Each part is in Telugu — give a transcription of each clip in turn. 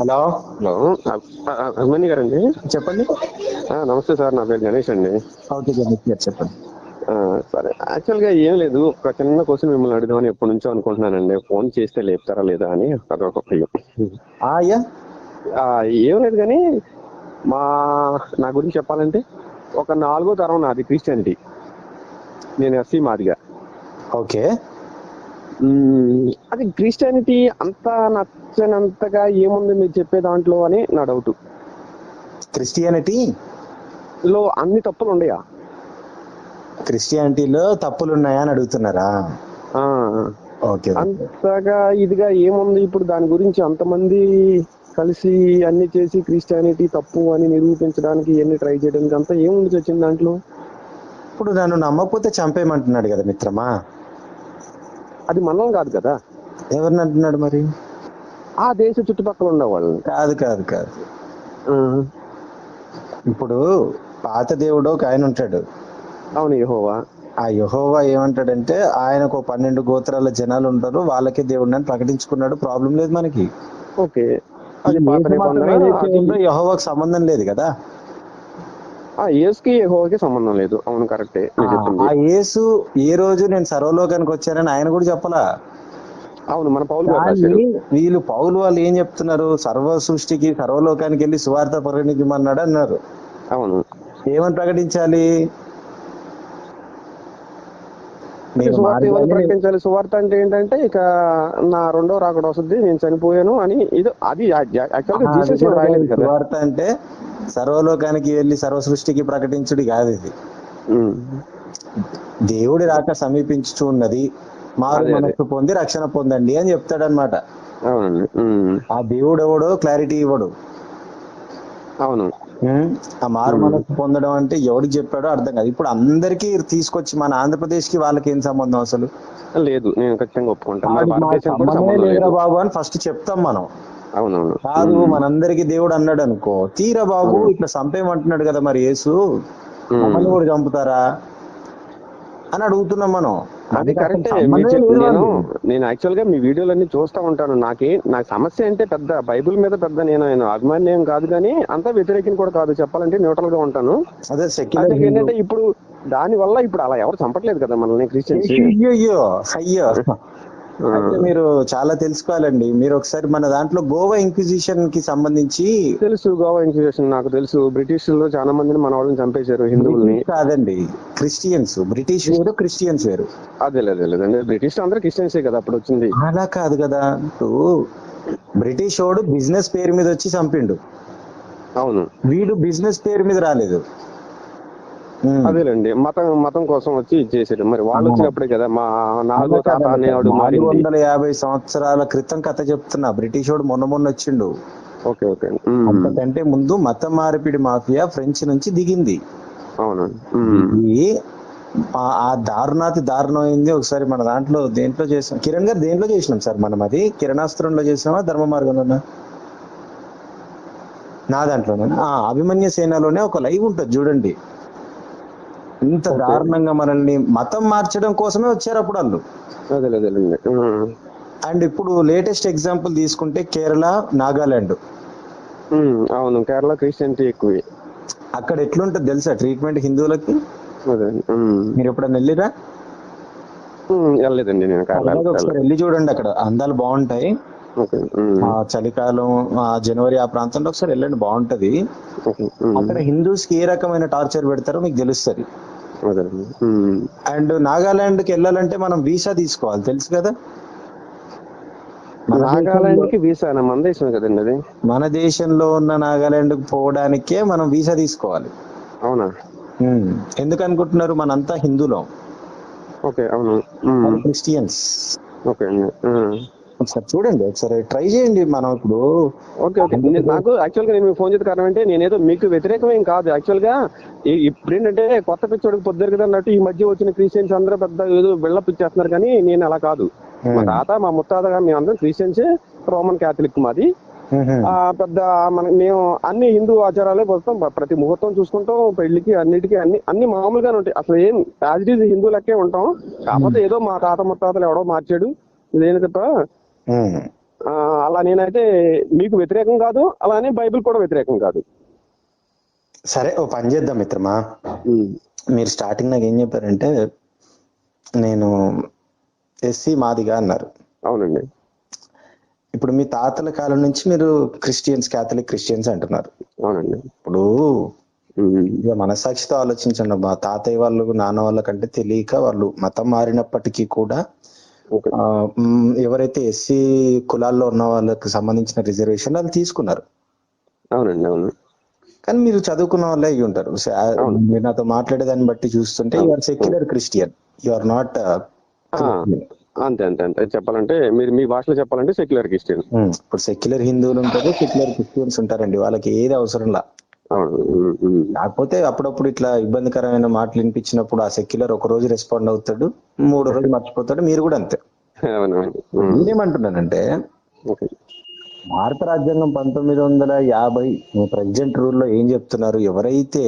హలో? హలో. అ- అ- అభిమన్యు గారండి? చెప్పండి. నమస్తే సార్ నా పేరు గణేష్ అండి. ఓకే గణేష్ గారు చెప్పండి. సరే. యాక్చువల్గా ఏం లేదు. ఒక చిన్న క్వశ్చన్ మిమ్మల్ని అడుగుదామని ఎప్పటి నుంచో అనుకుంటున్నానండి. ఫోన్ చేస్తే లేపుతారా లేదా అని అదొక భయం ఏం లేదు కానీ మా నా గురించి చెప్పాలంటే ఒక నాలుగో తరం నాది క్రిస్టియానిటీ. నేను ఎస్సీ మాదిగా. ఓకే. అది క్రిస్టియానిటీ అంత నచ్చనంతగా ఏముంది మీరు చెప్పే దాంట్లో అని నా డౌట్. క్రిస్టియానిటీ? లో అన్ని తప్పులు ఉండయా? క్రిస్టియానిటీలో తప్పులు ఉన్నాయా అని అడుగుతున్నారా? ఆ, ఓకే. అంతగా ఇదిగా ఏముంది? ఇప్పుడు దాని గురించి అంతమంది కలిసి అన్ని చేసి క్రిస్టియానిటీ తప్పు అని నిరూపించడానికి ఎన్ని ట్రై చేయడానికి అంతా ఏముంది వచ్చింది దాంట్లో? ఇప్పుడు నన్ను నమ్మకపోతే చంపేయమంటున్నాడు కదా మిత్రమా? అది మనం కాదు కదా. ఎవరిని అంటున్నాడు మరి? ఆ దేశ చుట్టుపక్కల ఉన్న వాళ్ళని. కాదు కాదు కాదు. ఇప్పుడు పాత దేవుడు ఒక ఆయన ఉంటాడు. అవును యెహోవా. ఆ యహోవా ఏమంటాడంటే ఆయనకు పన్నెండు గోత్రాల జనాలు ఉంటారు వాళ్ళకే దేవుడిని అని ప్రకటించుకున్నాడు ప్రాబ్లం లేదు మనకి. ఓకే. అది యెహోవాకు సంబంధం లేదు కదా? ఆ యేసుకి యెహోవాకి సంబంధం లేదు. అవును కరెక్టే. ఆ యేసు ఏ రోజు నేను సర్వలోకానికి వచ్చానని ఆయన కూడా చెప్పలా? అవును మన పౌలు వీళ్ళు పౌలు వాళ్ళు ఏం చెప్తున్నారు? సర్వ సృష్టికి సర్వలోకానికి వెళ్ళి సువార్త ప్రకటించమన్నాడు అన్నారు. అవును. ఏమని ప్రకటించాలి నేను సువార్త ఏమని మార్గాన్ని- ప్రకటించాలి? సువార్త అంటే ఏంటంటే ఇక నా రెండో రాకడ వస్తుంది నేను చనిపోయాను అని ఇది అది సువార్త అంటే సర్వలోకానికి వెళ్ళి సర్వ సృష్టికి ప్రకటించుడి కాదు ఇది. దేవుడి రాక సమీపించుచు ఉన్నది మారు. మనస్సు పొంది రక్షణ పొందండి అని చెప్తాడనమాట. ఆ దేవుడు ఎవడో క్లారిటీ ఇవ్వడు. అవును. ఆ మారు మనస్సు పొందడం అంటే ఎవడికి చెప్పాడో అర్థం కాదు. ఇప్పుడు అందరికీ తీసుకొచ్చి మన ఆంధ్రప్రదేశ్కి వాళ్ళకి ఏం సంబంధం అసలు? లేదు నేను ఖచ్చితంగా ఒప్పుకుంటాను బాబు అని ఫస్ట్ చెప్తాం మనం. అవునవును. కాదు మనందరికి దేవుడు అన్నాడు అనుకో తీరా బాబు ఇట్లా చంపేయమంటున్నాడు కదా మరి యేసు. మమ్మల్ని కూడా చంపుతారా? అని అడుగుతున్నాం మనం. అది కరెక్టే నేను. నేను యాక్చువల్గా మీ వీడియోలన్నీ చూస్తా ఉంటాను. నాకే నాకు సమస్య అంటే పెద్ద బైబిల్ మీద పెద్ద నేను నేను అభిమాని ఏం కాదు కానీ అంతా వ్యతిరేకం కూడా కాదు. చెప్పాలంటే న్యూట్రల్గా ఉంటాను. అదే ఏంటంటే ఇప్పుడు దాని వల్ల ఇప్పుడు అలా ఎవరు చంపట్లేదు కదా మనల్ని క్రిస్టియన్స్ అయ్యో అయ్యో. అయితే మీరు చాలా తెలుసుకోవాలండి. మీరు ఒకసారి మన దాంట్లో గోవా ఇంక్విజిషన్కి సంబంధించి తెలుసు గోవా ఇన్స్టిట్యూషన్ నాకు తెలుసు. బ్రిటిష్లో చాలా మందిని మన వాళ్ళని చంపేశారు హిందువుల్ని. కాదండి. క్రిస్టియన్స్ బ్రిటిష్ వేరు క్రిస్టియన్స్ వేరు. అదే లేదు లేదండి బ్రిటిష్ అందరూ క్రిస్టియన్సే కదా అప్పుడు వచ్చింది. అలా కాదు కదా. బ్రిటిష్ వాడు బిజినెస్ పేరు మీద వచ్చి చంపిండు. అవును. వీడు బిజినెస్ పేరు మీద రాలేదు. అదేలేండి. మతం మతం కోసం వచ్చి చేసాడు మరి వాళ్ళు. వచ్చినప్పుడే కదా మా నాలుగో తాత అనేవాడు నాలుగు వందల యాభై సంవత్సరాల క్రితం కథ చెప్తున్నా. బ్రిటిష్ వాడు మొన్న మొన్న వచ్చిండు. Okay okay. అంతకంటే ముందు మత మార్పిడి మాఫియా ఫ్రెంచ్ నుంచి దిగింది. అవును. ఇది ఆ- దారుణాతి దారుణమైంది ఒకసారి మన దాంట్లో దేంట్లో చేసాం? కిరణ్ గారు దేంట్లో చేసినాం సార్ మనం అది? కిరణాస్త్రంలో చేసామా ధర్మ మార్గంలోనా? నా దాంట్లోనే? ఆ అభిమన్య సేనలోనే ఒక లైవ్ ఉంటుంది చూడండి. ఇంత. దారుణంగా మనల్ని మతం మార్చడం కోసమే వచ్చారు అప్పుడు వాళ్ళు. అండ్ ఇప్పుడు లేటెస్ట్ ఎగ్జాంపుల్ తీసుకుంటే కేరళ నాగాలాండ్. అవును కేరళ క్రిస్టియన్టీ ఎక్కువే. అక్కడ ఎట్లుంటుంది తెలుసా ట్రీట్మెంట్ హిందువులకి. మీరు ఎప్పుడైనా వెళ్ళిరా? వెళ్ళలేదండి నేను ఒకసారి వెళ్ళి చూడండి అక్కడ. అందాలు బాగుంటాయి. ఆ చలికాలం ఆ జనవరి ఆ ప్రాంతంలో ఒకసారి వెళ్ళండి బాగుంటది. అక్కడ హిందూస్కి ఏ రకమైన టార్చర్ పెడతారో మీకు తెలుస్తుంది. అండ్ నాగాలాండ్కి వెళ్ళాలంటే మనం వీసా తీసుకోవాలి. తెలుసు కదా? మన నాగాలాండ్కి వీసా మన దేశమే కదండి అది? మన దేశంలో ఉన్న నాగాలాండ్కు పోవడానికే మనం వీసా తీసుకోవాలి. అవునా. ఎందుకు అనుకుంటున్నారు మనంతా హిందూలం. ఓకే అవును. క్రిస్టియన్స్. ఓకే అండి. ఒకసారి చూడండి ఒకసారి ట్రై చేయండి మనం ఇప్పుడు. Okay okay. నేను- నాకు యాక్చువల్గా నేను మీకు ఫోన్ చేసే కారణం అంటే నేనేదో మీకు వ్యతిరేకమేం కాదు. యాక్చువల్గా ఈ- ఇప్పుడు ఏంటంటే కొత్త పిచ్చోడికి పొద్దురు కదా అన్నట్టు ఈ మధ్య వచ్చిన క్రిస్టియన్స్ అందరూ పెద్ద ఏదో బిల్డప్ ఇచ్చేస్తున్నారు కానీ నేను అలా కాదు. మా తాత మా ముత్తాత గారు మేము అందరం క్రిస్టియన్స్ రోమన్ క్యాథలిక్ మాది. మ్మ్. ఆ పెద్ద మన మేము అన్ని హిందూ ఆచారాలే పోతాం ప్రతి ముహూర్తం చూసుకుంటాం పెళ్ళికి అన్నిటికీ అన్ని అన్ని మామూలుగానే ఉంటాయి. అసలు ఏం యాజ్ ఇట్ ఈజ్ హిందూ లెక్కే ఉంటాం. కాకపోతే ఏదో మా తాత ముత్తాతలు ఎవడో మార్చాడు. ఇదేం తప్ప అలా నేనైతే మీకు వ్యతిరేకం కాదు అలానే బైబిల్ కూడా వ్యతిరేకం కాదు. సరే ఓ పని చేద్దాం మిత్రమా? మీరు స్టార్టింగ్ నాకు ఏం చెప్పారంటే నేను ఎస్సీ మాదిగా అన్నారు. అవునండి. ఇప్పుడు మీ తాతల కాలం నుంచి మీరు క్రిస్టియన్స్ క్యాథలిక్ క్రిస్టియన్స్ అంటున్నారు. అవునండి. ఇప్పుడు. ఇక మనసాక్షితో ఆలోచించండి మా తాతయ్య వాళ్ళు నాన్న వాళ్ళ కంటే తెలియక వాళ్ళు మతం మారినప్పటికీ కూడా ఎవరైతే ఎస్సీ కులాల్లో ఉన్న వాళ్ళకి సంబంధించిన రిజర్వేషన్ వాళ్ళు తీసుకున్నారు. అవునండి అవును. కానీ మీరు చదువుకున్న వాళ్ళే అయ్యి ఉంటారు. మీరు నాతో మాట్లాడే దాన్ని బట్టి చూస్తుంటే you are secular Christian you are not అంతే అంతే అంతే. చెప్పాలంటే మీరు మీ భాషలో చెప్పాలంటే సెక్యులర్ క్రిస్టియన్ ఇప్పుడు సెక్యులర్ హిందువులు ఉంటారు సెక్యులర్ క్రిస్టియన్స్ ఉంటారండి. వాళ్ళకి ఏది ఉమ్, ఉమ్. కాకపోతే అప్పుడప్పుడు ఇట్లా ఇబ్బందికరమైన మాటలు వినిపించినప్పుడు ఆ సెక్యులర్ ఒక రోజు రెస్పాండ్ అవుతాడు మూడో రోజు మర్చిపోతాడు మీరు కూడా అంతే. నేనేమంటున్నానంటే. భారత రాజ్యాంగం పంతొమ్మిది వందల యాభై ప్రెసిడెంట్ రూల్లో ఏం చెప్తున్నారు? ఎవరైతే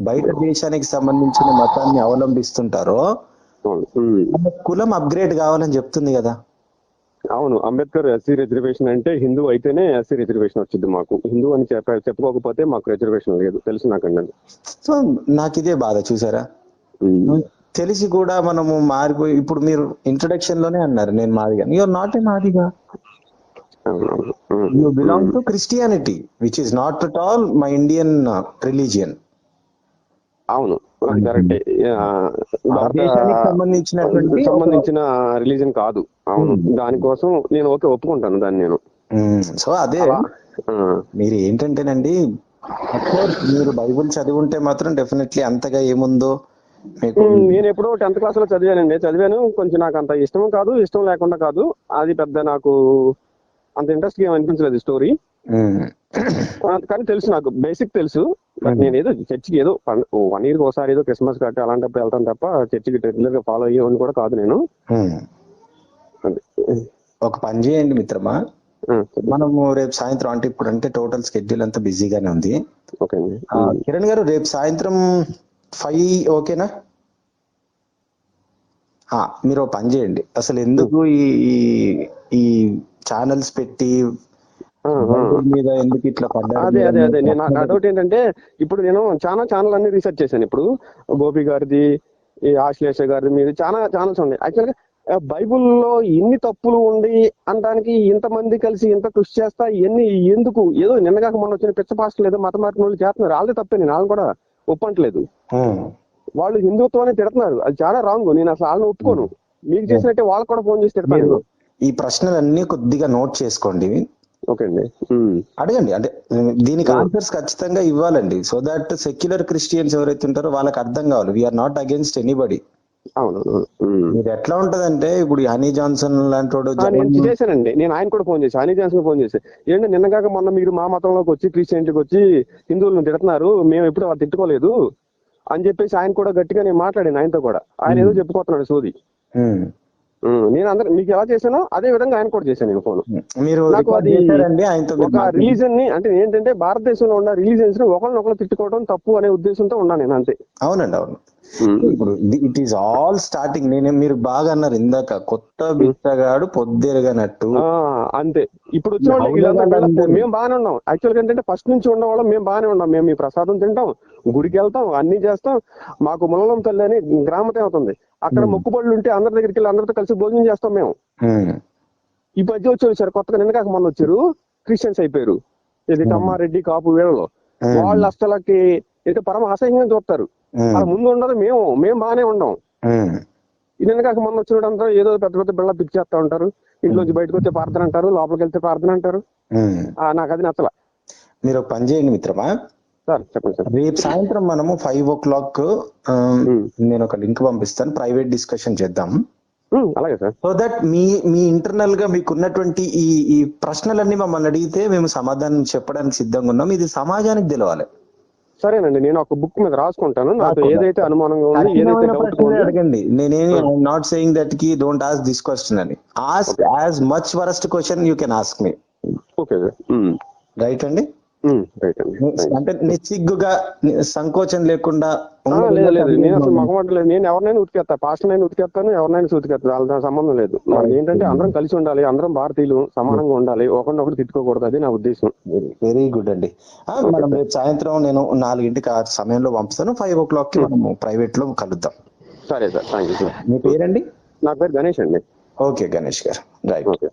బయట దేశానికి సంబంధించిన మతాన్ని అవలంబిస్తుంటారో కులం అప్గ్రేడ్ కావాలని చెప్తుంది కదా. అవును అంబేద్కర్ ఎస్సీ రిజర్వేషన్ అంటే హిందూ అయితేనే ఎస్సీ రిజర్వేషన్ వచ్చింది మాకు. హిందూ అని చెప్ప చెప్పుకోకపోతే మాకు రిజర్వేషన్ లేదు. తెలుసు నాకండి. సో నాకు ఇదే బాధ చూసారా. తెలిసి కూడా మనము మారిపోయి ఇప్పుడు మీరు ఇంట్రొడక్షన్లోనే అన్నారు నేను Madiga. You are not a Madiga. You belong to Christianity which is not at all my Indian religion అవును. సంబంధించినటువంటి సంబంధించిన రిలీజన్ కాదు. అవును. దానికోసం నేను ఓకే ఒప్పుకుంటాను దాన్ని నేను. సో అదే మీరు ఏంటంటేనండి మీరు బైబుల్ చదివి ఉంటే మాత్రం డెఫినెట్లీ అంతగా ఏముందో నేను ఎప్పుడో టెన్త్ క్లాస్లో చదివానండి. చదివాను కొంచెం నాకు అంత ఇష్టం కాదు ఇష్టం లేకుండా కాదు. అది పెద్ద నాకు అంత ఇంట్రెస్ట్ ఏం అనిపించలేదు స్టోరీ. కానీ తెలుసు నాకు బేసిక్ తెలుసు. బట్ నేను ఏదో చర్చికి ఏదో వన్ ఇయర్ ఒకసారి ఏదో క్రిస్మస్ కట్టి అలాంటప్పుడు వెళ్తాను తప్ప చర్చికి రెగ్యులర్గా ఫాలో అయ్యేవాడిని కూడా కాదు నేను. ఒక పని చేయండి మిత్రమా. మనము రేపు సాయంత్రం అంటే ఇప్పుడు అంటే టోటల్ స్కెడ్యూల్ అంతా బిజీగానే ఉంది. కిరణ్ గారు రేపు సాయంత్రం ఫైవ్ ఓకేనా? మీరు పని చేయండి. అసలు ఎందుకు ఈ ఈ- ఛానల్స్ పెట్టి మీద ఎందుకు ఇట్లా అదే అదే అదే. నేను నా డౌట్ ఏంటంటే ఇప్పుడు నేను చాలా ఛానల్ అన్ని రీసెర్చ్ చేశాను. ఇప్పుడు గోపి గారిది ఈ ఆశ్లేష గారిది మీది చాలా ఛానల్స్ ఉన్నాయి. యాక్చువల్గా బైబుల్లో ఎన్ని తప్పులు ఉండి అనడానికి ఇంతమంది కలిసి ఇంత కృషి చేస్తా ఎన్ని ఎందుకు? ఏదో నిన్నగాక మొన్న వచ్చిన పిచ్చ పాస్టర్లు ఏదో మత మార్పిన వాళ్ళు చేస్తున్నారు. వాళ్ళదే తప్పే నేను వాళ్ళని కూడా ఒప్పంటలేదు. వాళ్ళు హిందుత్వాన్ని తిడుతున్నారు. అది చాలా రాంగ్ నేను అసలు వాళ్ళని ఒప్పుకోను. మీకు చేసినట్టే వాళ్ళకి కూడా ఫోన్ చేసి తిడతాను ఈ ప్రశ్నలన్నీ కొద్దిగా నోట్ చేసుకోండి. ఓకే అండి. అడగండి. అంటే దీనికి ఆన్సర్స్ ఖచ్చితంగా ఇవ్వాలండి. సో దట్ సెక్యులర్ క్రిస్టియన్స్ ఎవరైతే ఉంటారో వాళ్ళకి అర్థం కావాలి. వీఆర్ నాట్ అగేన్స్ట్ ఎనీబడి మీరు ఎట్లా ఉంటదంటే ఇప్పుడు హనీ జాన్సన్ లాంటి వాడు చేశానండి. నేను ఆయన కూడా ఫోన్ చేశాను. అనీ జాన్సన్ ఫోన్ చేశాను. ఏంటంటే నిన్నగాక మొన్న మీరు మా మతంలోకి వచ్చి క్రిస్టియన్టీకి వచ్చి హిందువులను తిడుతున్నారు. మేము ఎప్పుడు వాళ్ళు తిట్టుకోలేదు అని చెప్పేసి ఆయన కూడా గట్టిగా నేను మాట్లాడాను ఆయనతో కూడా. ఆయన ఏదో చెప్పుకోతున్నాడు సోది. ఉమ్, నేను అందరు మీకు ఎలా చేశానో అదే విధంగా ఆయన కూడా చేశాను నేను ఫోన్ మీరు నాకు అది ఒక రిలీజన్ని అంటే ఏంటంటే భారతదేశంలో ఉన్న రిలీజన్స్ని ఒకరినొకరు తిట్టుకోవడం తప్పు అనే ఉద్దేశంతో ఉన్నాను నేను అంతే. అవునండి అవును. ఇప్పుడు ఇట్ ఈస్ ఆల్ స్టార్టింగ్ నేను మీరు బాగా అన్నారు ఇందాక కొత్త బిచ్చగాడు పొద్దెరగనట్టు. అంతే. ఇప్పుడు వచ్చిన. మేము బాగానే ఉన్నాం. యాక్చువల్గా ఏంటంటే ఫస్ట్ నుంచి ఉన్న వాళ్ళం మేము బాగానే ఉన్నాం. మేము ఈ ప్రసాదం తింటాం గుడికి వెళ్తాం అన్ని చేస్తాం. మాకు ములలం తల్లి అని గ్రామ దేవత ఉంది. అక్కడ మొక్కుబడులు ఉంటే అందరి దగ్గరికి వెళ్ళి అందరితో కలిసి భోజనం చేస్తాం మేము. ఈ మధ్య వచ్చి వచ్చారు కొత్తగా నిన్న కాక మొన్న వచ్చారు. క్రిస్టియన్స్ అయిపోయారు. ఇది కమ్మారెడ్డి కాపు వీళ్ళలో. వాళ్ళు అసలకి ఏంటో పరమ అసహ్యంగా చూస్తారు. వాళ్ళ ముందు ఉండదు మేము మేము బాగానే ఉన్నాం ఉమ్. ఈ నిన్న కాక మొన్న వచ్చినడంతా ఏదో పెద్ద పెద్ద బిళ్ళ పిక్ చేస్తా ఉంటారు. ఇంట్లోంచి బయటకు వస్తే ప్రార్థన అంటారు లోపలికి వెళ్తే ప్రార్థన అంటారు. నాకు అది నచ్చల. మీరు ఒక పని చేయండి మిత్రమా? సార్ చెప్పండి సార్. రేపు సాయంత్రం మనము ఫైవ్ ఓ క్లాక్. నేను ఒక లింక్ పంపిస్తాను. ప్రైవేట్ డిస్కషన్ చేద్దాం. అలాగే సార్. సో దట్ మీ మీ ఇంటర్నల్గా మీకు ఉన్నటువంటి ఈ ఈ ప్రశ్నలన్నీ మమ్మల్ని అడిగితే మేము సమాధానం చెప్పడానికి సిద్ధంగా ఉన్నాం. ఇది సమాజానికి తెలవాలి. సరేనండి నేను ఒక బుక్ మీద రాసుకుంటాను. నాకు. ఏదైతే అనుమానంగా ఉంది ఏదైతే డౌట్ అడగండి. నేనేమి నాట్ సేయింగ్ దట్కి డోంట్ ఆస్క్ దిస్ క్వశ్చన్ అని. Ask as much worst question you can ask me okay right అండి? అంటే నిస్సిగ్గుగా సంకోచం లేకుండా లేదు లేదు. నేను అసలు ఉన్నత మగమాట లేదు. నేను ఎవరినైనా ఉతికేస్తా పాస్టర్ నైనా ఉతికేస్తాను ఎవరినైనా ఉతికేస్తాను వాళ్ళతో సంబంధం లేదు. మనకి ఏంటంటే అందరం కలిసి ఉండాలి అందరం భారతీయులు సమానంగా ఉండాలి ఒకరినొకరు తిట్టుకోకూడదు. అది నా ఉద్దేశం. వెరీ గుడ్ అండి. మనం రేపు సాయంత్రం నేను నాలుగింటికి ఆ సమయంలో పంపుతాను. ఫైవ్ ఓ క్లాక్కి మనము ప్రైవేట్లో కలుద్దాం. సరే సార్. Thank you sir. మీ పేరండి? నా పేరు గణేష్ అండి. ఓకే గణేష్ గారు. రైట్. ఓకే.